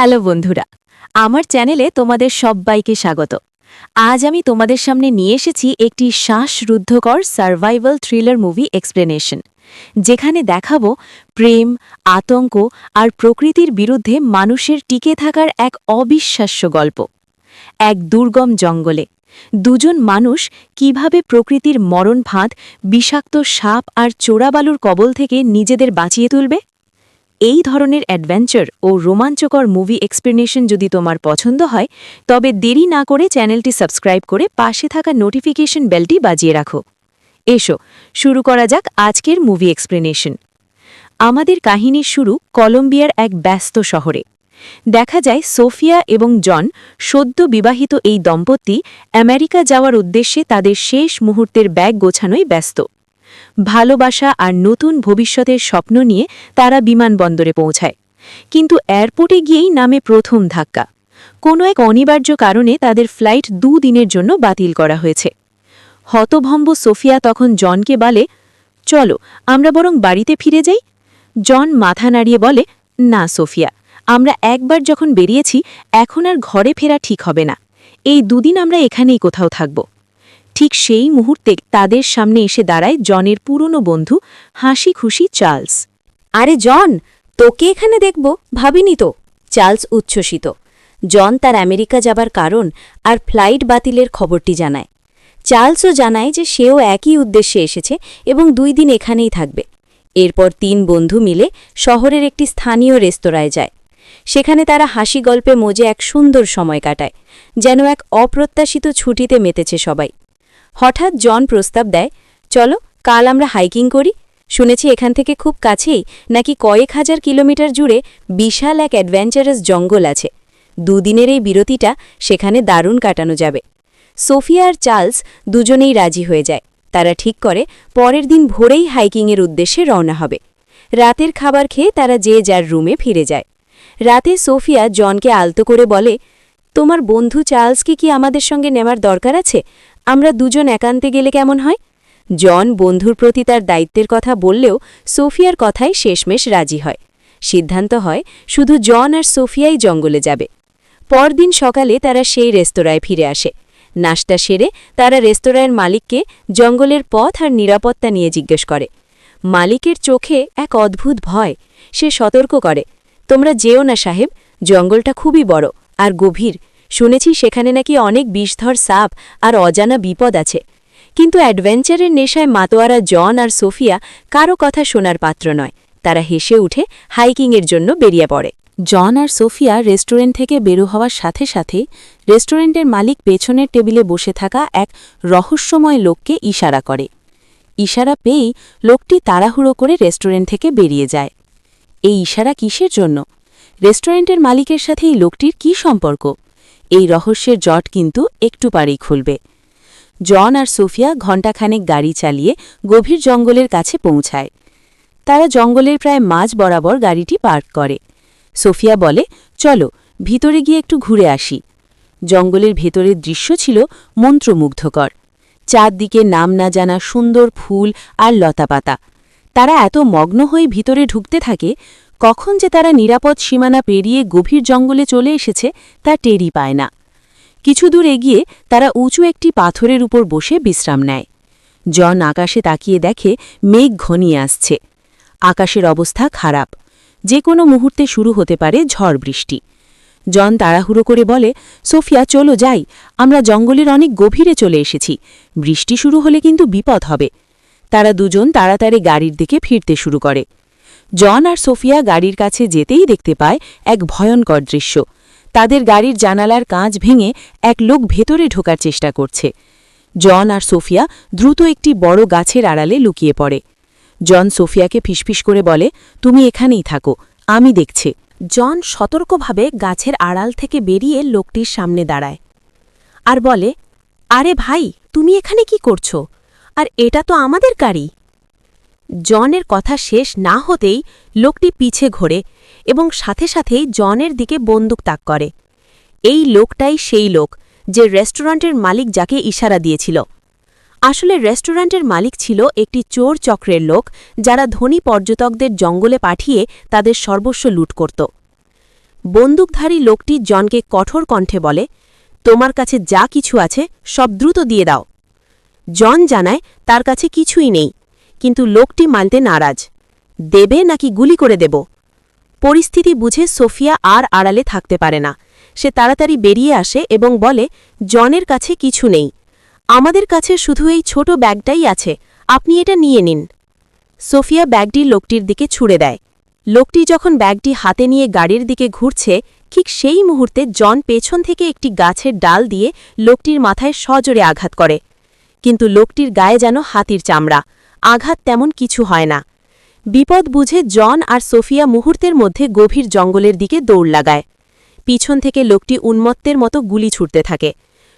Hello বন্ধুরা, আমার চ্যানেলে তোমাদের সবাইকে স্বাগত। আজ আমি তোমাদের সামনে নিয়ে এসেছি একটি শ্বাসরুদ্ধকর সার্ভাইভাল থ্রিলার মুভি এক্সপ্লেনেশন যেখানে দেখাবো প্রেম, আতঙ্ক আর প্রকৃতির বিরুদ্ধে মানুষের টিকে থাকার এক অবিশ্বাস্য গল্প। এক দুর্গম জঙ্গলে, দুজন মানুষ কীভাবে প্রকৃতির মরণ ফাঁদ বিষাক্ত সাপ আর চোরাবালুর কবল থেকে নিজেদের বাঁচিয়ে তুলবে? এই ধরনের অ্যাডভেঞ্চার ও রোমাঞ্চকর মুভি এক্সপ্লেনেশন যদি তোমার পছন্দ হয়, তবে দেরি না করে চ্যানেলটি সাবস্ক্রাইব করে পাশে থাকা নোটিফিকেশন বেলটি বাজিয়ে রাখো। এসো, শুরু করা যাক আজকের মুভি এক্সপ্লেনেশন। আমাদের কাহিনীর শুরু কলম্বিয়ার এক ব্যস্ত শহরে। দেখা যায় সোফিয়া এবং জন সদ্য বিবাহিত এই দম্পতি আমেরিকা যাওয়ার উদ্দেশ্যে তাদের শেষ মুহূর্তের ব্যাগ গোছানোই ব্যস্ত। ভালোবাসা আর নতুন ভবিষ্যতের স্বপ্ন নিয়ে তারা বিমানবন্দরে পৌঁছায়। কিন্তু এয়ারপোর্টে গিয়েই নামে প্রথম ধাক্কা। কোনো এক অনিবার্য কারণে তাদের ফ্লাইট দুদিনের জন্য বাতিল করা হয়েছে। হতভম্ব সোফিয়া তখন জনকে বলে, চলো, আমরা বরং বাড়িতে ফিরে যাই। জন মাথা নাড়িয়ে বলে, না, সোফিয়া, আমরা একবার যখন বেরিয়েছি, এখন আর ঘরে ফেরা ঠিক হবে না। এই দুদিন আমরা এখানেই কোথাও থাকব। ঠিক সেই মুহূর্তে তাদের সামনে এসে দাঁড়ায় জনের পুরনো বন্ধু হাসি খুশি চার্লস। আরে জন, তোকে এখানে দেখব, ভাবিনি তো? চার্লস উচ্ছ্বসিত। জন তার আমেরিকা যাবার কারণ আর ফ্লাইট বাতিলের খবরটি জানায়। চার্লসও জানায় যে সেও একই উদ্দেশ্যে এসেছে এবং দুই দিন এখানেই থাকবে। এরপর তিন বন্ধু মিলে শহরের একটি স্থানীয় রেস্তোরাঁয় যায়। সেখানে তারা হাসি গল্পে মজে এক সুন্দর সময় কাটায়, যেন এক অপ্রত্যাশিত ছুটিতে মেতেছে সবাই। হঠাৎ জন প্রস্তাব দেয়, চলো, কাল আমরা হাইকিং করি। শুনেছি এখান থেকে খুব কাছেই, নাকি কয়েক হাজার কিলোমিটার জুড়ে বিশাল এক অ্যাডভেঞ্চারাস জঙ্গল আছে। দুদিনের এই বিরতিটা সেখানে দারুণ কাটানো যাবে। সোফিয়া আর চার্লস দুজনেই রাজি হয়ে যায়। তারা ঠিক করে, পরের দিন ভোরেই হাইকিংয়ের উদ্দেশ্যে রওনা হবে। রাতের খাবার খেয়ে তারা যে যার রুমে ফিরে যায়। রাতে সোফিয়া জনকে আলতো করে বলে তোমার বন্ধু চার্লসকে কি আমাদের সঙ্গে নেওয়ার দরকার আছে? আমরা দুজন একান্তে গেলে কেমন হয়? জন বন্ধুর প্রতি তার দায়িত্বের কথা বললেও সোফিয়ার কথাই শেষমেশ রাজি হয়। সিদ্ধান্ত হয়, শুধু জন আর সোফিয়াই জঙ্গলে যাবে। পরদিন সকালে তারা সেই রেস্তোরাঁয় ফিরে আসে। নাস্তা সেরে তারা রেস্তোরাঁয়ের মালিককে জঙ্গলের পথ আর নিরাপত্তা নিয়ে জিজ্ঞেস করে। মালিকের চোখে এক অদ্ভুত ভয়, সে সতর্ক করে, তোমরা যেও না সাহেব, জঙ্গলটা খুবই বড় আর গভীর। শুনেছি সেখানে নাকি অনেক বিষধর সাপ আর অজানা বিপদ আছে। কিন্তু অ্যাডভেঞ্চারের নেশায় মাতোয়ারা জন আর সোফিয়া কারও কথা শোনার পাত্র নয়। তারা হেসে উঠে হাইকিংয়ের জন্য বেরিয়ে পড়ে। জন আর সোফিয়া রেস্টুরেন্ট থেকে বেরো হওয়ার সাথে সাথে রেস্টুরেন্টের মালিক পেছনের টেবিলে বসে থাকা এক রহস্যময় লোককে ইশারা করে। ইশারা পেয়েই লোকটি তাড়াহুড়ো করে রেস্টুরেন্ট থেকে বেরিয়ে যায়। এই ইশারা কিসের জন্য? রেস্টুরেন্টের মালিকের সাথে এই লোকটির কি সম্পর্ক? এই রহস্যের জট কিন্তু একটু পারেই খুলবে। জন আর সোফিয়া ঘণ্টাখানেক গাড়ি চালিয়ে গভীর জঙ্গলের কাছে পৌঁছায়। তারা জঙ্গলের প্রায় মাঝ বরাবর গাড়িটি পার্ক করে। সোফিয়া বলে, চলো, ভিতরে গিয়ে একটু ঘুরে আসি। জঙ্গলের ভেতরের দৃশ্য ছিল মন্ত্রমুগ্ধকর। চারদিকে নাম না জানা সুন্দর ফুল আর লতাপাতা। তারা এত মগ্ন হয়ে ভিতরে ঢুকতে থাকে কখন যে তারা নিরাপদ সীমানা পেরিয়ে গভীর জঙ্গলে চলে এসেছে, তা টেরই পায় না। কিছু দূর এগিয়ে তারা উঁচু একটি পাথরের উপর বসে বিশ্রাম নেয়। জন আকাশে তাকিয়ে দেখে মেঘ ঘনিয়ে আসছে। আকাশের অবস্থা খারাপ। যে কোনো মুহূর্তে শুরু হতে পারে ঝড় বৃষ্টি। জন তাড়াহুড়ো করে বলে, সোফিয়া, চলো যাই। আমরা জঙ্গলের অনেক গভীরে চলে এসেছি। বৃষ্টি শুরু হলে কিন্তু বিপদ হবে। তারা দুজন তাড়াতাড়ি গাড়ির দিকে ফিরতে শুরু করে। জন আর সোফিয়া গাড়ির কাছে যেতেই দেখতে পায় এক ভয়ঙ্কর দৃশ্য। তাদের গাড়ির জানালার কাঁচ ভেঙে এক লোক ভেতরে ঢোকার চেষ্টা করছে। জন আর সোফিয়া দ্রুত একটি বড় গাছের আড়ালে লুকিয়ে পড়ে। জন সোফিয়াকে ফিসফিস করে বলে, তুমি এখানেই থাকো, আমি দেখছে। জন সতর্কভাবে গাছের আড়াল থেকে বেরিয়ে লোকটির সামনে দাঁড়ায়। আর বলে, আরে ভাই, তুমি এখানে কি করছ? আর এটা তো আমাদের গাড়ি। জনের কথা শেষ না হতেই লোকটি পিছে ঘোরে এবং সাথে সাথেই জনের দিকে বন্দুক তাক করে। এই লোকটাই সেই লোক যে রেস্টুরেন্টের মালিক যাকে ইশারা দিয়েছিল। আসলে রেস্টুরেন্টের মালিক ছিল একটি চোর চক্রের লোক যারা ধনী পর্যটকদের জঙ্গলে পাঠিয়ে তাদের সর্বস্ব লুট করত। বন্দুকধারী লোকটি জনকে কঠোর কণ্ঠে বলে, তোমার কাছে যা কিছু আছে সব দ্রুত দিয়ে দাও। জন জানায়, তার কাছে কিছুই নেই। কিন্তু লোকটি মানতে নারাজ। দেবে নাকি গুলি করে দেব? পরিস্থিতি বুঝে সোফিয়া আর আড়ালে থাকতে পারে না। সে তাড়াতাড়ি বেরিয়ে আসে এবং বলে, জনের কাছে কিছু নেই। আমাদের কাছে শুধু এই ছোট ব্যাগটাই আছে। আপনি এটা নিয়ে নিন। সোফিয়া ব্যাগটি লোকটির দিকে ছুড়ে দেয়। লোকটি যখন ব্যাগটি হাতে নিয়ে গাড়ির দিকে ঘুরছে, ঠিক সেই মুহূর্তে জন পেছন থেকে একটি গাছের ডাল দিয়ে লোকটির মাথায় সজোরে আঘাত করে। কিন্তু লোকটির গায়ে যেন হাতির চামড়া। আঘাত তেমন কিছু হয় না। বিপদ বুঝে জন আর সোফিয়া মুহূর্তের মধ্যে গভীর জঙ্গলের দিকে দৌড় লাগায়। পিছন থেকে লোকটি উন্মত্তের মতো গুলি ছুটতে থাকে।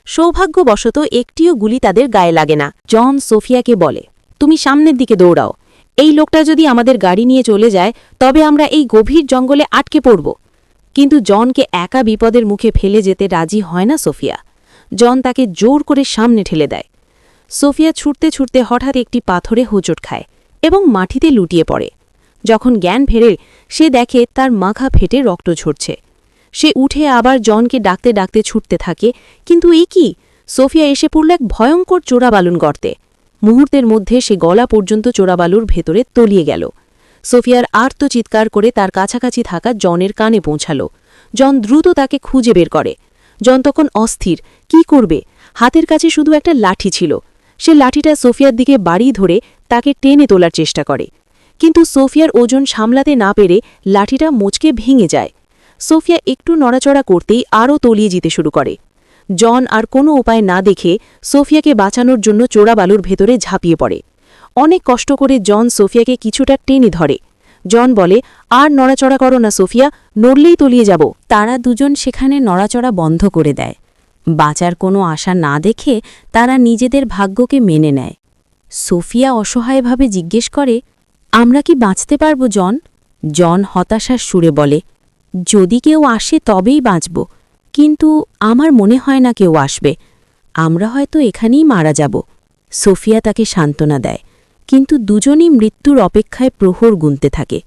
সৌভাগ্যবশত একটিও গুলি তাদের গায়ে লাগে না। জন সোফিয়াকে বলে, তুমি সামনের দিকে দৌড়াও। এই লোকটা যদি আমাদের গাড়ি নিয়ে চলে যায়, তবে আমরা এই গভীর জঙ্গলে আটকে পড়ব। কিন্তু জনকে একা বিপদের মুখে ফেলে যেতে রাজি হয় না সোফিয়া। জন তাকে জোর করে সামনে ঠেলে দেয়। সোফিয়া ছুটতে ছুটতে হঠাৎ একটি পাথরে হোঁচট খায় এবং মাটিতে লুটিয়ে পড়ে। যখন জ্ঞান ফেরে, সে দেখে তার মাখা ফেটে রক্ত ঝরছে। সে উঠে আবার জনকে ডাকতে ডাকতে ছুটতে থাকে, কিন্তু এই কি? সোফিয়া এসে পড়ল এক ভয়ঙ্কর চোরাবালুন গর্তে। মুহূর্তের মধ্যে সে গলা পর্যন্ত চোরাবালুর ভেতরে তলিয়ে গেল। সোফিয়ার আর্ত চিৎকার করে তার কাছাকাছি থাকা জনের কানে পৌঁছাল। জন দ্রুত তাকে খুঁজে বের করে। জন তখন অস্থির, কি করবে? হাতের কাছে শুধু একটা লাঠি ছিল। সে লাঠিটা সোফিয়ার দিকে বাড়ি ধরে তাকে টেনে তোলার চেষ্টা করে। কিন্তু সোফিয়ার ওজন সামলাতে না পেরে লাঠিটা মোচকে ভেঙে যায়। সোফিয়া একটু নড়াচড়া করতেই আরও তলিয়ে যেতে শুরু করে। জন আর কোনো উপায় না দেখে সোফিয়াকে বাঁচানোর জন্য চোরাবালুর ভেতরে ঝাঁপিয়ে পড়ে। অনেক কষ্ট করে জন সোফিয়াকে কিছুটা টেনে ধরে। জন বলে, আর নড়াচড়া করো না সোফিয়া, নড়লেই তলিয়ে যাব। তারা দুজন সেখানে নড়াচড়া বন্ধ করে দেয়। বাঁচার কোনো আশা না দেখে তারা নিজেদের ভাগ্যকে মেনে নেয়। সোফিয়া অসহায়ভাবে জিজ্ঞেস করে, আমরা কি বাঁচতে পারব, জন? জন হতাশার সুরে বলে, যদি কেউ আসে তবেই বাঁচব, কিন্তু আমার মনে হয় না কেউ আসবে। আমরা হয়তো এখানেই মারা যাব। সোফিয়া তাকে সান্ত্বনা দেয়, কিন্তু দুজনই মৃত্যুর অপেক্ষায় প্রহর গুনতে থাকে।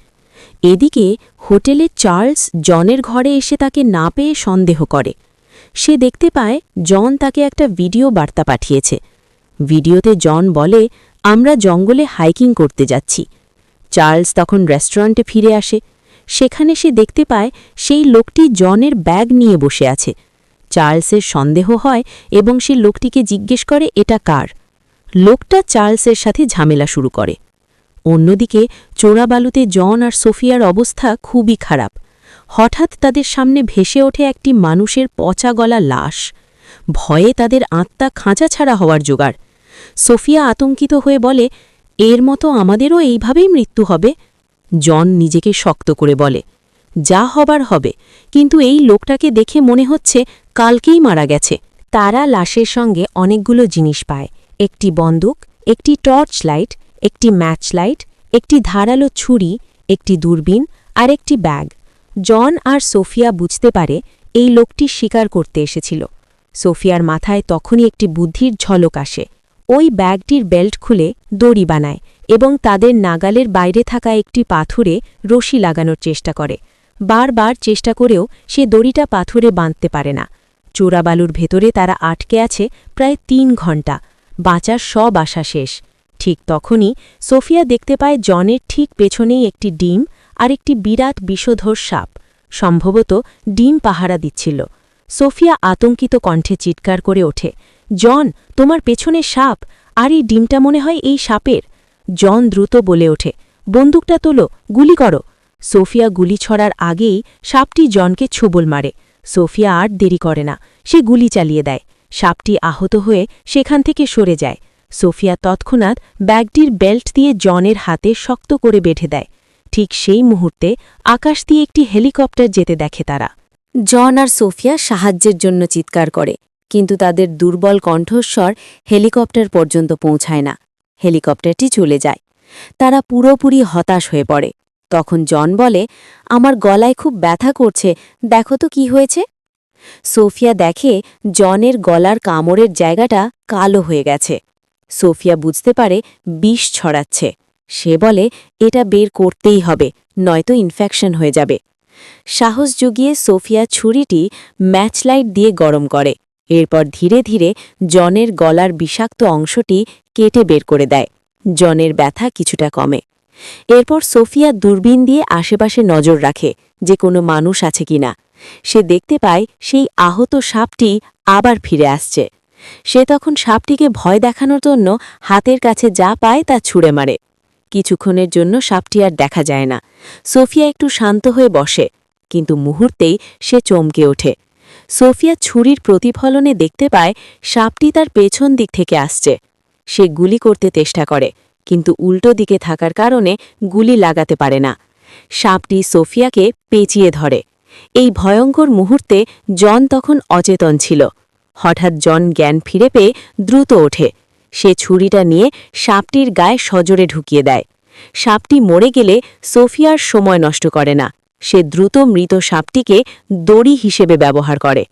এদিকে হোটেলে চার্লস জনের ঘরে এসে তাকে না পেয়ে সন্দেহ করে। সে দেখতে পায় জন তাকে একটা ভিডিও বার্তা পাঠিয়েছে। ভিডিওতে জন বলে, আমরা জঙ্গলে হাইকিং করতে যাচ্ছি। চার্লস তখন রেস্টুরেন্টে ফিরে আসে। সেখানে সে দেখতে পায় সেই লোকটি জনের ব্যাগ নিয়ে বসে আছে। চার্লসের সন্দেহ হয় এবং সে লোকটিকে জিজ্ঞেস করে, এটা কার? লোকটা চার্লসের সাথে ঝামেলা শুরু করে। অন্যদিকে চোরাবালুতে জন আর সোফিয়ার অবস্থা খুবই খারাপ। হঠাৎ তাদের সামনে ভেসে ওঠে একটি মানুষের পচা গলা লাশ। ভয়ে তাদের আত্মা খাঁচা ছাড়া হওয়ার জোগাড়। সোফিয়া আতঙ্কিত হয়ে বলে, এর মতো আমাদেরও এইভাবেই মৃত্যু হবে? জন নিজেকে শক্ত করে বলে, যা হবার হবে। কিন্তু এই লোকটাকে দেখে মনে হচ্ছে কালকেই মারা গেছে। তারা লাশের সঙ্গে অনেকগুলো জিনিস পায়। একটি বন্দুক, একটি টর্চ লাইট, একটি ম্যাচ লাইট, একটি ধারালো ছুরি, একটি দূরবীন আর একটি ব্যাগ। জন আর সোফিয়া বুঝতে পারে এই লোকটি শিকার করতে এসেছিল। সোফিয়ার মাথায় তখনই একটি বুদ্ধির ঝলক আসে। ওই ব্যাগটির বেল্ট খুলে দড়ি বানায় এবং তাদের নাগালের বাইরে থাকা একটি পাথরে রশি লাগানোর চেষ্টা করে। বারবার চেষ্টা করেও সে দড়িটা পাথরে বাঁধতে পারে না। চোরাবালুর ভেতরে তারা আটকে আছে প্রায় তিন ঘণ্টা বাঁচার সব আশা শেষ। ঠিক তখনই সোফিয়া দেখতে পায় জনের ঠিক পেছনেই একটি ডিম আর একটি বিরাট বিষধর সাপ, সম্ভবত ডিম পাহারা দিচ্ছিল। সোফিয়া আতঙ্কিত কণ্ঠে চিৎকার করে ওঠে, জন, তোমার পেছনে সাপ, আর এই ডিমটা মনে হয় এই সাপের? জন দ্রুত বলে ওঠে, বন্দুকটা তোলো, গুলি করো। সোফিয়া গুলি ছড়ার আগেই সাপটি জনকে ছুবল মারে। সোফিয়া আর দেরি করে না, সে গুলি চালিয়ে দেয়। সাপটি আহত হয়ে সেখান থেকে সরে যায়। সোফিয়া তৎক্ষণাৎ ব্যাগটির বেল্ট দিয়ে জনের হাতে শক্ত করে বেঁধে দেয়। ঠিক সেই মুহূর্তে আকাশ দিয়ে একটি হেলিকপ্টার যেতে দেখে তারা। জন আর সোফিয়া সাহায্যের জন্য চিৎকার করে, কিন্তু তাদের দুর্বল কণ্ঠস্বর হেলিকপ্টার পর্যন্ত পৌঁছায় না। হেলিকপ্টারটি চলে যায়। তারা পুরোপুরি হতাশ হয়ে পড়ে। তখন জন বলে, আমার গলায় খুব ব্যথা করছে, দেখো তো কি হয়েছে? সোফিয়া দেখে জনের গলার কামড়ের জায়গাটা কালো হয়ে গেছে। সোফিয়া বুঝতে পারে বিষ ছড়াচ্ছে। সে বলে, এটা বের করতেই হবে, নয়তো ইনফেকশন হয়ে যাবে। সাহস জুগিয়ে সোফিয়া ছুরিটি ম্যাচলাইট দিয়ে গরম করে। এরপর ধীরে ধীরে জনের গলার বিষাক্ত অংশটি কেটে বের করে দেয়। জনের ব্যথা কিছুটা কমে। এরপর সোফিয়া দূরবীন দিয়ে আশেপাশে নজর রাখে যে কোনো মানুষ আছে কিনা সে দেখতে পায় সেই আহত সাপটি আবার ফিরে আসছে। সে তখন সাপটিকে ভয় দেখানোর জন্য হাতের কাছে যা পায় তা ছুঁড়ে মারে। কিছুক্ষণের জন্য সাপটি আর দেখা যায় না। সোফিয়া একটু শান্ত হয়ে বসে, কিন্তু মুহূর্তেই সে চমকে ওঠে। সোফিয়া ছুরির প্রতিফলনে দেখতে পায় সাপটি তার পেছন দিক থেকে আসছে। সে গুলি করতে চেষ্টা করে, কিন্তু উল্টো দিকে থাকার কারণে গুলি লাগাতে পারে না। সাপটি সোফিয়াকে পেঁচিয়ে ধরে। এই ভয়ঙ্কর মুহূর্তে জন তখন অচেতন ছিল। হঠাৎ জন জ্ঞান ফিরে পেয়ে দ্রুত ওঠে। সে ছুরিটা নিয়ে সাপটির গায়ে সজোরে ঢুকিয়ে দেয়। সাপটি মরে গেলে সোফিয়ার সময় নষ্ট করে না। সে দ্রুত মৃত সাপটিকে দড়ি হিসেবে ব্যবহার করে।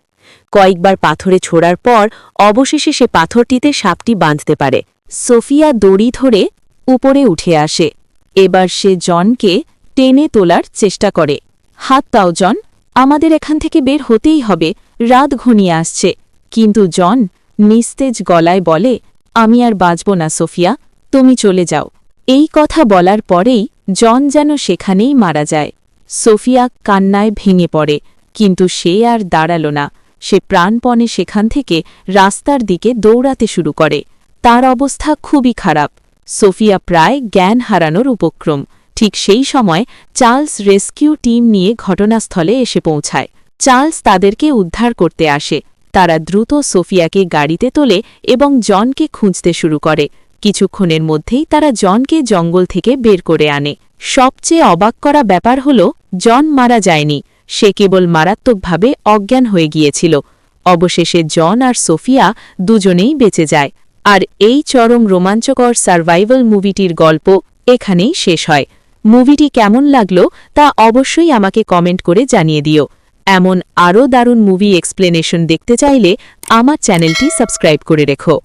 কয়েকবার পাথরে ছোড়ার পর অবশেষে সে পাথরটিতে সাপটি বাঁধতে পারে। সোফিয়া দড়ি ধরে উপরে উঠে আসে। এবার সে জনকে টেনে তোলার চেষ্টা করে। হাত দাও, জন। আমাদের এখান থেকে বের হতেই হবে। রাত ঘনিয়ে আসছে। কিন্তু জন নিস্তেজ গলায় বলে আমি আর বাঁচব না, সোফিয়া। তুমি চলে যাও। এই কথা বলার পরেই জন যেন সেখানেই মারা যায়। সোফিয়া কান্নায় ভেঙে পড়ে, কিন্তু সে আর দাঁড়াল না। সে প্রাণপণে সেখান থেকে রাস্তার দিকে দৌড়াতে শুরু করে। তার অবস্থা খুবই খারাপ। সোফিয়া প্রায় জ্ঞান হারানোর উপক্রম। ঠিক সেই সময় চার্লস রেস্কিউ টিম নিয়ে ঘটনাস্থলে এসে পৌঁছায়। চার্লস তাদেরকে উদ্ধার করতে আসে। তারা দ্রুত সোফিয়াকে গাড়িতে তোলে এবং জনকে খুঁজতে শুরু করে। কিছুক্ষণের মধ্যেই তারা জনকে জঙ্গল থেকে বের করে আনে। সবচেয়ে অবাক করা ব্যাপার হল, জন মারা যায়নি। সে কেবল মারাত্মকভাবে অজ্ঞান হয়ে গিয়েছিল। অবশেষে জন আর সোফিয়া দুজনেই বেঁচে যায়। আর এই চরম রোমাঞ্চকর সার্ভাইভাল মুভিটির গল্প এখানেই শেষ হয়। মুভিটি কেমন লাগল তা অবশ্যই আমাকে কমেন্ট করে জানিয়ে দিও। এমন আরও দারুণ মুভি এক্সপ্লেনেশন দেখতে চাইলে আমার চ্যানেলটি সাবস্ক্রাইব করে রেখো।